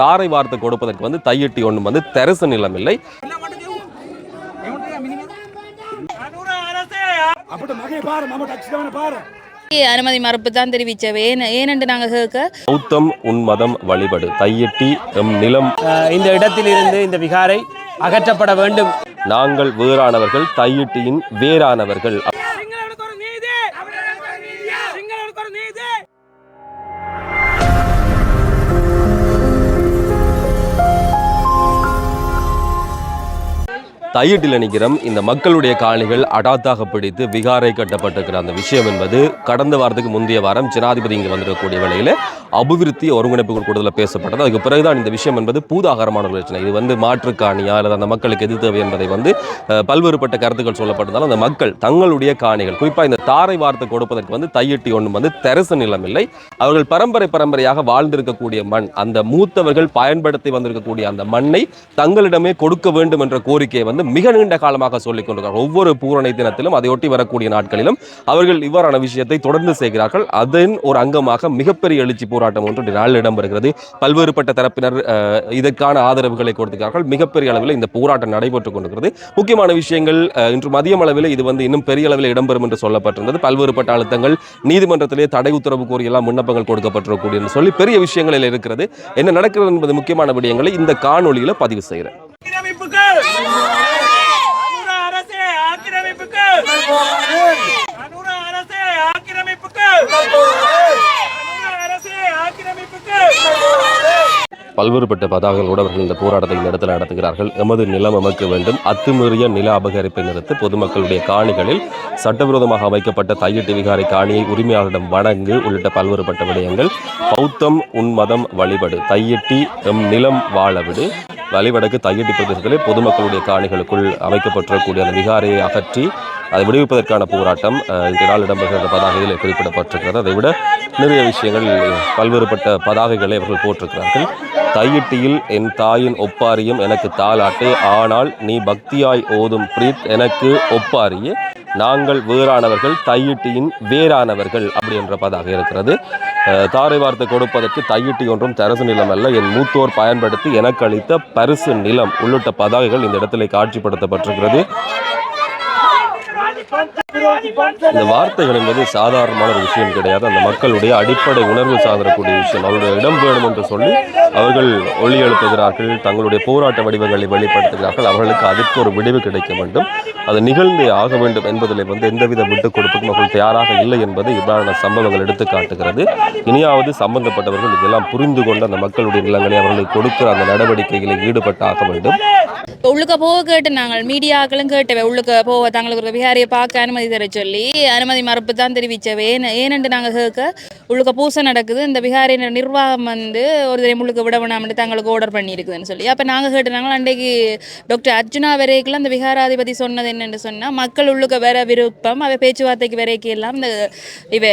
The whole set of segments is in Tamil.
தாரை வார்த்தை கொடுப்பதற்கு வந்து தையிட்டி ஒன்றும் வந்து தெரசு நிலம் இல்லை அனுமதி மறுப்பு தான் தெரிவிச்சவே. ஏனென்று நாங்கள் கேட்க. பௌத்தம் உன்மதம் வழிபடு. தையிட்டி எம் நிலம். இந்த இடத்திலிருந்து இந்த விகாரை அகற்றப்பட வேண்டும். நாங்கள் வேறானவர்கள் தையிட்டியின் வேறானவர்கள். தையிட்டில் நிற்கிறோம் இந்த மக்களுடைய காணிகள் அடாத்தாக பிடித்து விகாரை கட்டப்பட்டிருக்கிற அந்த விஷயம் என்பது கடந்த வாரத்துக்கு முந்தைய வாரம் ஜனாதிபதி இங்கே வந்திருக்கக்கூடிய வேளையில் அபிவிருத்தி ஒருங்கிணைப்பு கூடுதலில் பேசப்பட்டது. அதுக்கு பிறகுதான் இந்த விஷயம் என்பது பூதாகரமான ஒரு பிரச்சனை இது வந்து மாற்றுக்காணியா அல்லது அந்த மக்களுக்கு எது தேவை என்பதை வந்து பல்வேறுபட்ட கருத்துக்கள் சொல்லப்பட்டதால் அந்த மக்கள் தங்களுடைய காணிகள் குறிப்பாக இந்த தாரை வார்த்தை கொடுப்பதற்கு வந்து தையிட்டி ஒன்றும் வந்து தெரசு நிலம் இல்லை அவர்கள் பரம்பரை பரம்பரையாக வாழ்ந்திருக்கக்கூடிய மண் அந்த மூத்தவர்கள் பயன்படுத்தி வந்திருக்கக்கூடிய அந்த மண்ணை தங்களிடமே கொடுக்க வேண்டும் என்ற கோரிக்கையை வந்து மிக நீண்ட காலமாக சொல்லிக் கொண்டிருக்கிறார்கள். ஒவ்வொரு பூரணை தினத்திலும் அதையொட்டி வரக்கூடிய நாட்களிலும் அவர்கள் இவ்வாறான விஷயத்தை தொடர்ந்து செய்கிறார்கள். அதன் ஒரு அங்கமாக மிகப்பெரிய எழுச்சி போராட்டம் ஒன்று இன்றைய நாளில் இடம்பெறுகிறது. பல்வேறுபட்ட தரப்பினர் அஹ், இதற்கான ஆதரவுகளை கொடுத்துக்கிறார்கள் மிகப்பெரிய அளவில் இந்த போராட்டம் நடைபெற்றுக் கொண்டிருக்கிறது. முக்கியமான விஷயங்கள் அஹ், இன்று மதியம் அளவில் இது வந்து இன்னும் பெரிய அளவில் இடம்பெறும் என்று சொல்லப்பட்டிருந்தது. பல்வேறுபட்ட அழுத்தங்கள் நீதிமன்றத்திலே தடை உத்தரவு கோரி எல்லாம் விண்ணப்பங்கள் கொடுக்கப்பட்டிருக்கக்கூடிய என்று சொல்லி பெரிய விஷயங்களில் இருக்கிறது. என்ன நடக்கிறது என்பது முக்கியமான விடயங்களை இந்த காணொலியில் பதிவு செய்கிறேன் ஆக்கிரமிப்புகள் அரசே பல்வேறுபட்ட பதாகங்களோடு அவர்கள் இந்த போராட்டத்தை இந்த இடத்துல நடத்துகிறார்கள். எமது நிலம் அமைக்க வேண்டும். அத்துமீறிய நில அபகரிப்பை நிறுத்து பொதுமக்களுடைய காணிகளில் சட்டவிரோதமாக அமைக்கப்பட்ட தையிட்டு விகாரை காணியை உரிமையாளரிடம் வணங்கு உள்ளிட்ட பல்வேறுபட்ட விடயங்கள். பௌத்தம் உன்மதம் வழிபடு. தையிட்டி எம் நிலம் வாழவிடு வழிவடக்கு தையிட்டி பிரதேசத்திலே பொதுமக்களுடைய காணிகளுக்குள் அமைக்கப்பட்டிருக்கக்கூடிய அந்த விகாரையை அகற்றி அதை விடுவிப்பதற்கான போராட்டம் அஹ், நாள் இடம்பெறுகிற பதாகையில் குறிப்பிடப்பட்டிருக்கிறது. அதை விட நிறைய விஷயங்கள் பல்வேறுபட்ட பதாகைகளை அவர்கள் போட்டிருக்கிறார்கள். தையிட்டியில் என் தாயின் ஒப்பாரியும் எனக்கு தாலாட்டே ஆனால் நீ பக்தியாய் ஓதும் பிரீத் எனக்கு ஒப்பாரியே. நாங்கள் வேறானவர்கள் தையிட்டியின் வேறானவர்கள் அப்படி என்ற பதாக இருக்கிறது. தாரை வார்த்தை கொடுப்பதற்கு தையிட்டி ஒன்றும் தரசு நிலம் அல்ல. என் மூத்தோர் பயன்படுத்தி எனக்கு அளித்த பரிசு நிலம் உள்ளிட்ட பதாகைகள் இந்த இடத்திலே காட்சிப்படுத்தப்பட்டிருக்கிறது. இந்த வார்த்தைகள் என்பது சாதாரணமான ஒரு விஷயம் கிடையாது. அந்த மக்களுடைய அடிப்படை உணர்வு சாதனக்கூடிய விஷயம். அவருடைய இடம் வேணும் என்று சொல்லி அவர்கள் ஒளி எழுப்புகிறார்கள் தங்களுடைய போராட்ட வடிவங்களை வெளிப்படுத்துகிறார்கள். அவர்களுக்கு அதற்கு ஒரு விடிவு கிடைக்க வேண்டும். அது நிகழ்ந்தே ஆக வேண்டும் என்பதில் வந்து எந்தவித விட்டுக் கொடுப்புக்கும் அவர்கள் தயாராக இல்லை என்பதை இவ்வாறான சம்பவங்கள் எடுத்து காட்டுகிறது. இனியாவது சம்பந்தப்பட்டவர்கள் இதெல்லாம் புரிந்து கொண்டு அந்த மக்களுடைய நிலங்களை அவர்களுக்கு கொடுக்கிற அந்த நடவடிக்கைகளில் ஈடுபட்டாக வேண்டும். உள்ளுக்க போக கேட்டு நாங்கள் மீடியாக்களும் கேட்டவை. உள்ளுக்க போக தங்களுக்கு ஒரு விகாரியை பார்க்க அனுமதி தர சொல்லி அனுமதி மறுப்பு தான் தெரிவிச்சவே. ஏன் ஏனென்று நாங்கள் கேட்க உள்ளுக்க பூசை நடக்குது. இந்த விகாரியின் நிர்வாகம் வந்து ஒரு தடவை முழுக்க விட வேணாம்னு தங்களுக்கு ஆர்டர் பண்ணியிருக்குதுன்னு சொல்லி. அப்போ நாங்கள் கேட்டுனாங்க அன்றைக்கு டாக்டர் அர்ஜுனா வரைக்கும் அந்த விகாராதிபதி சொன்னது என்னென்னு சொன்னால் மக்கள் உள்ளுக்க வர விருப்பம் அவை பேச்சுவார்த்தைக்கு வரைக்கும் எல்லாம் இந்த இவ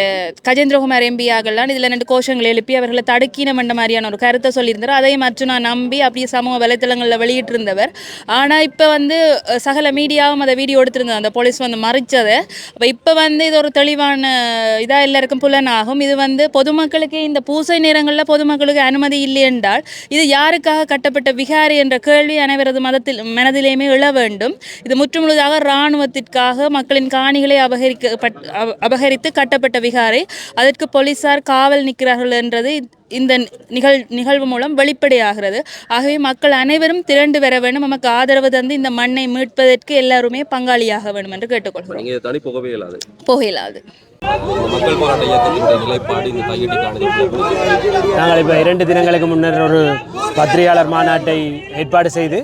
கஜேந்திரகுமார் எம்பியாகலாம் இதில் ரெண்டு கோஷங்கள் எழுப்பி அவர்களை தடுக்கினம் என்ற மாதிரியான ஒரு கருத்தை சொல்லியிருந்தார். அதையும் அர்ஜுனா நம்பி அப்படியே சமூக வலைத்தளங்களில் வெளியிட்டிருந்தவர். ஆனால் இப்போ வந்து சகல மீடியாவும் அதை வீடியோ எடுத்திருந்தது. அந்த போலீஸ் வந்து மறைச்சது. அப்போ இப்போ வந்து இது ஒரு தெளிவான இதாக எல்லாருக்கும் புலனாகும். இது வந்து பொதுமக்களுக்கு இந்த பூசை நேரங்களில் பொதுமக்களுக்கு அனுமதி இல்லை என்றால் இது யாருக்காக கட்டப்பட்ட விகாரி என்ற கேள்வி அனைவரது மதத்தில் மனதிலேயுமே எழ வேண்டும். இது முற்றுமுழுதாக இராணுவத்திற்காக மக்களின் காணிகளை அபகரிக்கப்பட் அபகரித்து கட்டப்பட்ட விகாரை அதற்கு போலீசார் காவல் நிற்கிறார்கள் என்றது இந்த நிகழ் நிகழ்வு மூலம் வெளிப்படையாகிறது. ஆகவே மக்கள் அனைவரும் திரண்டு வர வேண்டும். நமக்கு ஆதரவு தந்து இந்த மண்ணை மீட்பதற்கு எல்லாருமே பங்காளியாக வேண்டும் என்று கேட்டுக்கொள்கிறோம். இல்லாது. போகலாது மக்கள் போராட்ட இயக்கத்தினுடைய நிலைப்பாடு இந்த தையிட்டி நாங்கள் இப்போ இரண்டு தினங்களுக்கு முன்னர் ஒரு பத்திரிகையாளர் மாநாட்டை ஏற்பாடு செய்து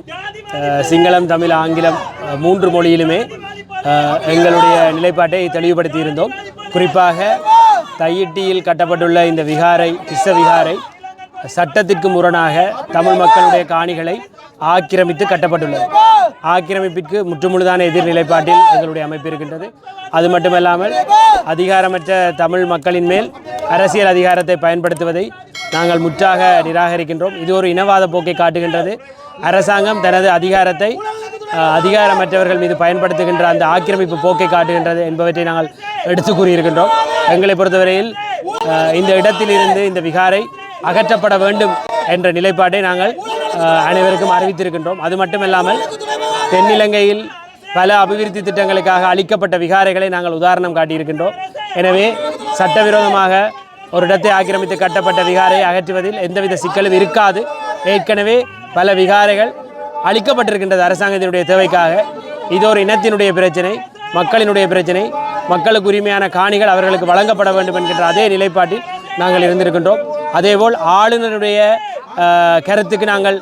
சிங்களம் தமிழ் ஆங்கிலம் மூன்று மொழியிலுமே எங்களுடைய நிலைப்பாட்டை தெளிவுபடுத்தி இருந்தோம் குறிப்பாக தையிட்டியில் கட்டப்பட்டுள்ள இந்த விகாரை கிருஷ்ண விகாரை சட்டத்திற்கு முரணாக தமிழ் மக்களுடைய காணிகளை ஆக்கிரமித்து கட்டப்பட்டுள்ளது. ஆக்கிரமிப்பிற்கு முற்றுமுழுதான எதிர் நிலைப்பாட்டில் எங்களுடைய அமைப்பு இருக்கின்றது. அது மட்டுமல்லாமல் அதிகாரமற்ற தமிழ் மக்களின் மேல் அரசியல் அதிகாரத்தை பயன்படுத்துவதை நாங்கள் முற்றாக நிராகரிக்கின்றோம். இது ஒரு இனவாத போக்கை காட்டுகின்றது. அரசாங்கம் தனது அதிகாரத்தை அதிகாரமற்றவர்கள் மீது பயன்படுத்துகின்ற அந்த ஆக்கிரமிப்பு போக்கை காட்டுகின்றது என்பவற்றை நாங்கள் எடுத்து கூறியிருக்கின்றோம். எங்களை பொறுத்தவரையில் இந்த இடத்திலிருந்து இந்த விகாரை அகற்றப்பட வேண்டும் என்ற நிலைப்பாட்டை நாங்கள் அனைவருக்கும் அறிவித்திருக்கின்றோம். அது மட்டுமல்லாமல் தென்னிலங்கையில் பல அபிவிருத்தி திட்டங்களுக்காக அளிக்கப்பட்ட விகாரைகளை நாங்கள் உதாரணம் காட்டியிருக்கின்றோம். எனவே சட்டவிரோதமாக ஒரு இடத்தை ஆக்கிரமித்து கட்டப்பட்ட விகாரையை அகற்றுவதில் எந்தவித சிக்கலும் இருக்காது. ஏற்கனவே பல விகாரைகள் அளிக்கப்பட்டிருக்கின்றது அரசாங்கத்தினுடைய தேவைக்காக. இது ஒரு இனத்தினுடைய பிரச்சனை மக்களினுடைய பிரச்சனை. மக்களுக்கு உரிமையான காணிகள் அவர்களுக்கு வழங்கப்பட வேண்டும் என்கின்ற அதே நிலைப்பாட்டில் நாங்கள் இருந்திருக்கின்றோம். அதேபோல் ஆளுநருடைய கருத்துக்கு நாங்கள்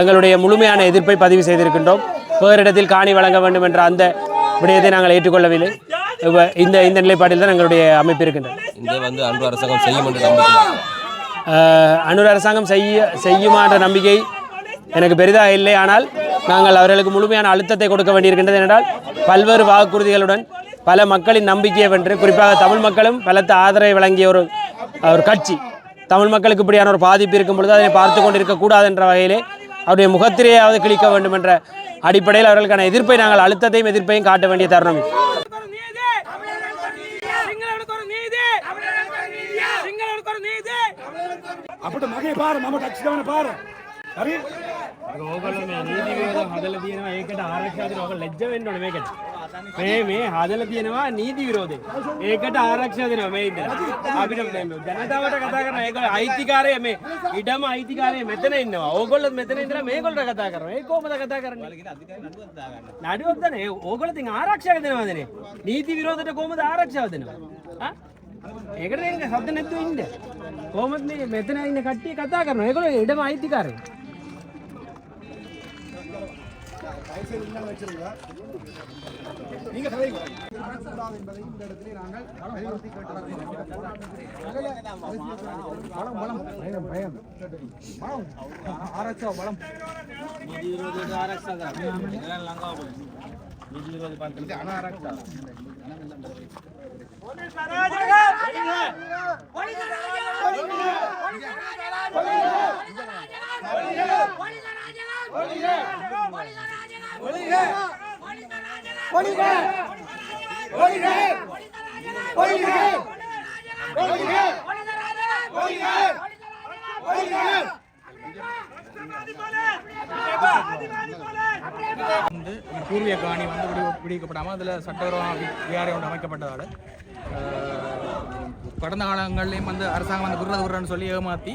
எங்களுடைய முழுமையான எதிர்ப்பை பதிவு செய்திருக்கின்றோம். வேறு இடத்தில் காணி வழங்க வேண்டும் என்ற அந்த விடயத்தை நாங்கள் ஏற்றுக்கொள்ளவில்லை. இந்த இந்த நிலைப்பாட்டில் தான் எங்களுடைய அமைப்பு இருக்கின்றது. இந்த வந்து அன்பு அரசாங்கம் செய்யும் என்று அரசாங்கம் செய்ய செய்யுமா என்ற நம்பிக்கை எனக்கு பெரிதாக இல்லை. ஆனால் நாங்கள் அவர்களுக்கு முழுமையான அழுத்தத்தை கொடுக்க வேண்டியிருக்கின்றது என்றால் பல்வேறு வாக்குறுதிகளுடன் பல மக்களின் நம்பிக்கையை வென்று குறிப்பாக தமிழ் மக்களும் பலத்த ஆதரவை வழங்கிய ஒரு ஒரு கட்சி. தமிழ் மக்களுக்கு இப்படியான ஒரு பாதிப்பு இருக்கும் பொழுது அதனை பார்த்து கொண்டிருக்கக்கூடாது என்ற வகையிலே அவருடைய முகத்திலேயாவது கிழிக்க வேண்டும் என்ற அடிப்படையில் அவர்களுக்கான எதிர்ப்பை நாங்கள் அழுத்தத்தையும் எதிர்ப்பையும் காட்ட வேண்டிய தருணம். அப்படி மகை பாரு மாமா கட்சி பாரு. නීදේ අපිට මගේ පාර මම ටැක්සි ගමන පාර හරි ඕගොල්ලෝ මේ නීති විරෝධව හදලා තියෙනවා ඒකට ආරක්ෂා දෙනවා. ඕගොල්ලෝ ලැජ්ජ වෙන්න ඕනේ මේකට. මේ මේ හදලා තියෙනවා නීති විරෝධය. ඒකට ආරක්ෂා දෙනවා මේ ඉඳලා. අපිට මේ ජනතාවට කතා කරන ඒක අයිතිකාරය මේ ඉඩම අයිතිකාරය මෙතන ඉන්නවා. ඕගොල්ලෝ මෙතන ඉඳලා මේගොල්ලෝ කතා කරනවා. ඒ කොහොමද කතා කරන්නේ? නඩුවක් දන්නේ. ඕගොල්ලෝ තින් ආරක්ෂා දෙනවදනේ. නීති විරෝධයට කොහොමද ආරක්ෂාව දෙනවා? ආ? ඒකට එන්නේ හද නැතුව ඉන්න. කොහොමද මේ මෙතන ඉන්න කට්ටිය කතා කරනවා. ඒගොල්ලෝ ඉඩම අයිතිකාරය. என்பதை இந்த இடத்திலே நாங்கள் வலியுறுத்தி கேட்டோம் பலம் பயம் பயம். ஆராய்ச்சா பலம் ஆராய்ச்சா நிதி விரோத பண்றது ஆனா ஆராய்ச்சா போலீஸ் போலீஸ் போலீஸ் போலீஸ் வந்து பூர்வீக காணி வந்து விடுவிக்கப்படாமல் அதில் சட்டவரம் வி- ஒன்று அமைக்கப்பட்டதால் கடந்த காலங்கள்லேயும் வந்து அரசாங்கம் வந்து விடுறது விடுறன்னு சொல்லி ஏமாற்றி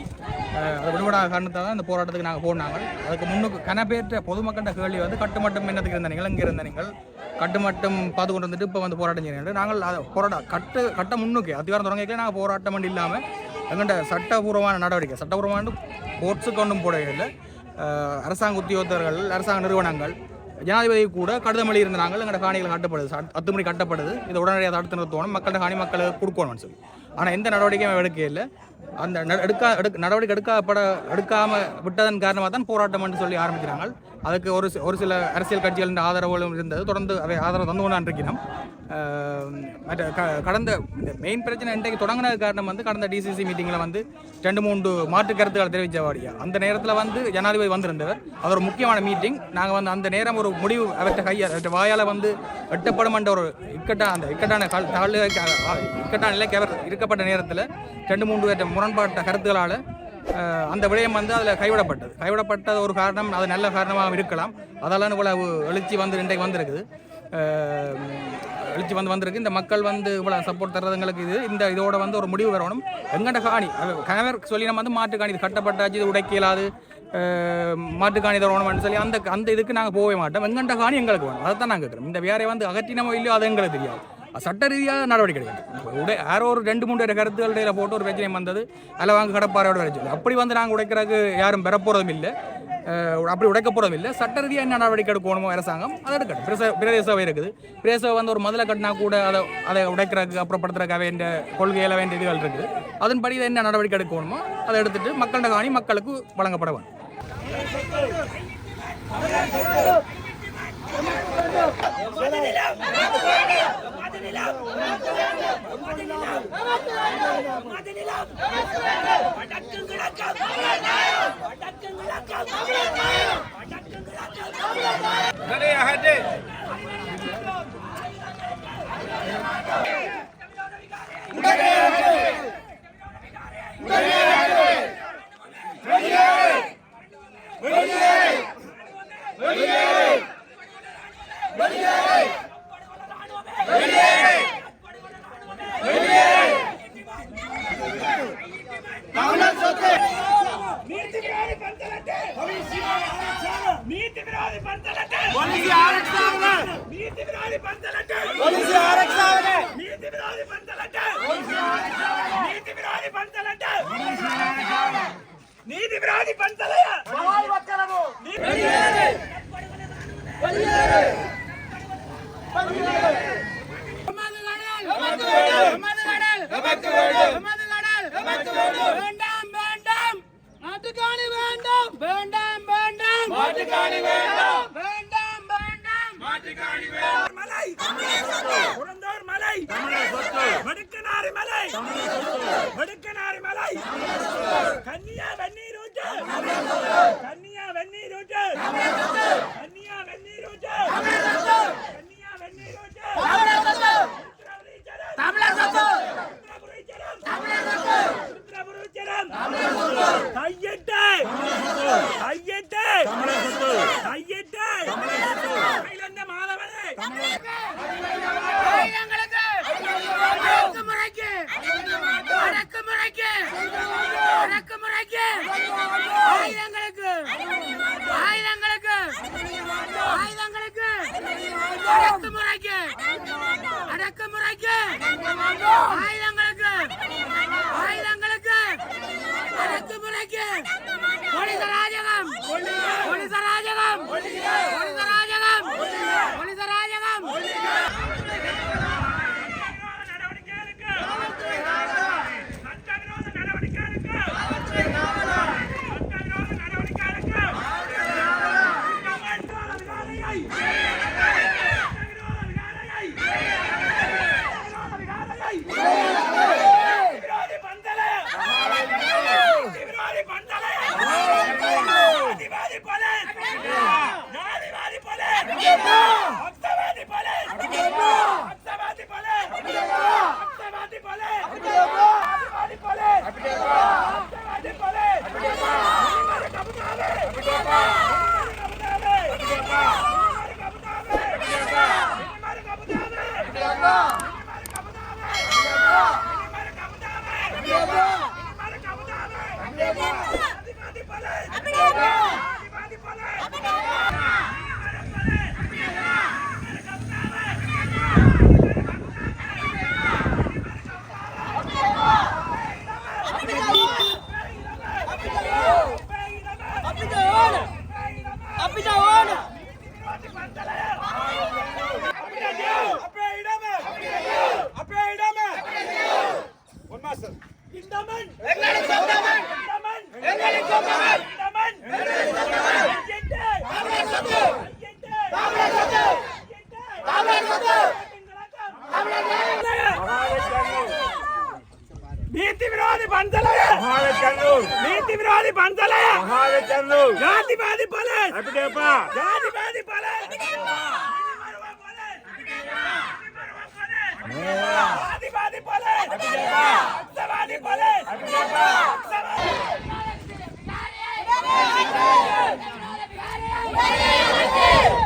அதை விடுபடாத காரணத்தால் தான் இந்த போராட்டத்துக்கு நாங்கள் போனாங்க. அதுக்கு முன்னுக்கு கனப்பேற்ற பொதுமக்கள்கிட்ட கேள்வி வந்து கட்டுமட்டம் என்னத்துக்கு இருந்த நீங்கள் இங்கே இருந்த நீங்கள் கட்டுமட்டம் பார்த்து கொண்டு வந்துட்டு இப்போ வந்து போராட்டம் செய்யணும் நாங்கள் அதை போராட்ட கட்டு கட்ட முன்னுக்கு அதிகாரம் தொடங்கிக்கல நாங்கள் போராட்டம் பண்ணி இல்லாமல் எங்கள்கிட்ட சட்டபூர்வமான நடவடிக்கை சட்டபூர்வமான கோர்ட்ஸுக்கு ஒன்றும் போட இல்லை. அரசாங்க உத்தியோகத்தர்கள் அரசாங்க நிறுவனங்கள் ஜனாதிபதி கூட கடிதமளி இருந்தாங்க நாங்கள் எங்களோட காணிகள் கட்டப்படுது அத்துமணி கட்டப்படுது. இதை உடனடியாக தடுத்து நிறுத்தணும். மக்கள்கிட்ட காணி மக்களை கொடுக்கணும்னு சொல்லி. ஆனால் எந்த நடவடிக்கையும் எடுக்க இல்லை. அந்த எடுக்கா எடுக்க நடவடிக்கை எடுக்கப்பட எடுக்காமல் விட்டதன் காரணமாக தான் போராட்டம் என்று சொல்லி ஆரம்பிக்கிறாங்க அதுக்கு ஒரு ஒரு சில அரசியல் கட்சிகளின் ஆதரவுகளும் இருந்தது. தொடர்ந்து அவை ஆதரவு தந்து கொண்டு இருக்கிறோம் மற்ற க- கடந்த இந்த மெயின் பிரச்சனை இன்றைக்கு தொடங்கினது காரணம் வந்து கடந்த டிசிசி மீட்டிங்கில் வந்து ரெண்டு மூன்று மாற்று கருத்துக்களை தெரிவித்தவாடியா அந்த நேரத்தில் வந்து ஜனாதிபதி வந்திருந்தவர். அது ஒரு முக்கியமான மீட்டிங் நாங்கள் வந்து அந்த நேரம் ஒரு முடிவு அவற்றை கையால் அவர்கிட்ட வாயால் வந்து எட்டப்படும் என்ற ஒரு இக்கட்டான அந்த இக்கட்டான கால் தாழ்வு இக்கட்டான நிலைக்கு அவர் இருக்கப்பட்ட நேரத்தில் ரெண்டு மூன்று முரண்பாட்ட கருத்துக்களால் அந்த விடயம் வந்து அதில் கைவிடப்பட்டது. கைவிடப்பட்டது ஒரு காரணம் அது நல்ல காரணமாக இருக்கலாம். அதெல்லாம் இவ்வளவு எழுச்சி வந்து இன்றைக்கு வந்திருக்குது. எழுச்சி வந்து வந்திருக்கு. இந்த மக்கள் வந்து இவ்வளோ சப்போர்ட் தர்றதுங்களுக்கு இது இந்த இதோட வந்து ஒரு முடிவு வரணும். எங்கட காணி கணவர் சொல்லி நம்ம வந்து மாட்டு காணி இது கட்டப்பட்டாச்சு இது உடைக்கலாது மாட்டு காணி தரணும்னு சொல்லி அந்த அந்த இதுக்கு நாங்கள் போகவே மாட்டோம். எங்கண்ட காணி எங்களுக்கு வேணும். அதை தான் நாங்கள் கேட்குறோம். இந்த வேறையை வந்து அகற்றினமோ இல்லையோ அது எங்களுக்கு தெரியாது. சட்ட ரீதியாக நடவடிக்கை உடைய யாரோ ஒரு ரெண்டு மூன்று கருத்துக்கள் இடையில் போட்டு ஒரு பிரச்சனை வந்தது. அதில் வாங்க கடப்பாறையோட வரைச்சு அப்படி வந்து நாங்கள் உடைக்கிறதுக்கு யாரும் பெறப்போகிறதும் இல்லை. அப்படி உடைக்க போகிறதும் இல்லை. சட்ட ரீதியாக என்ன நடவடிக்கை எடுக்கணுமோ அரசாங்கம் அதை எடுக்கணும் பிரச பிரதேசவை இருக்குது. பிரதேசவை வந்து ஒரு முதல கட்டினா கூட அதை அதை உடைக்கிறதுக்கு அப்புறப்படுத்துறதுக்கு வேண்டிய கொள்கையில் வேண்டிய இதுகள் இருக்குது. அதன்படி என்ன நடவடிக்கை எடுக்கணுமோ அதை எடுத்துட்டு மக்களோட காணி மக்களுக்கு வழங்கப்பட வேண்டும். Thank. Allez, arrêtez நீதி விரோதி பந்தலையா மலை. முறைக்கு அடக்குமுறைக்கு ஆயுதங்களுக்கு. ஆயுதங்களுக்கு. ஆயுதங்களுக்கு. அடக்குமுறைக்கு அடக்குமுறைக்கு ஆயுதங்களுக்கு. ஆயுதங்களுக்கு. அடக்குமுறைக்கு போலீஸ் ராஜகம். ராஜகம். మహాగజన్లు జాతివాది పోలీస్. అపిడేప జాతివాది పోలీస్. జాతివాది పోలీస్. అపిడేప జాతివాది పోలీస్. అపిడేప జాతివాది పోలీస్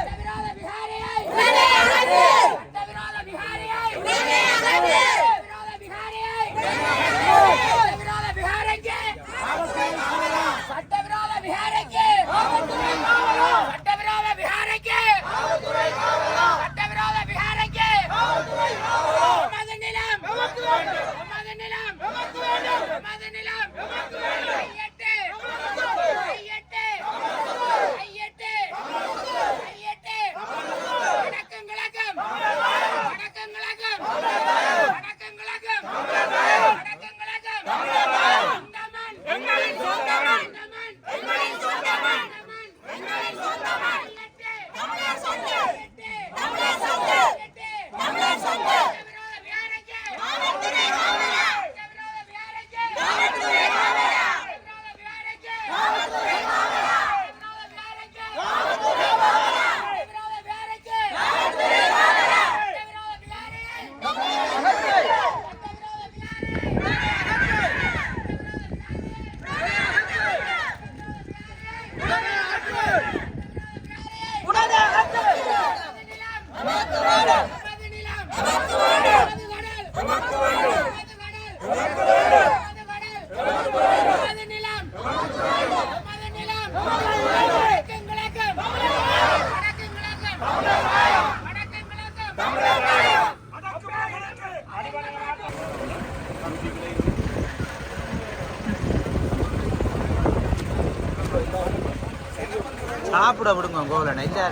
சாப்பிட விடுங்க கோவிலண்ணா இல்லை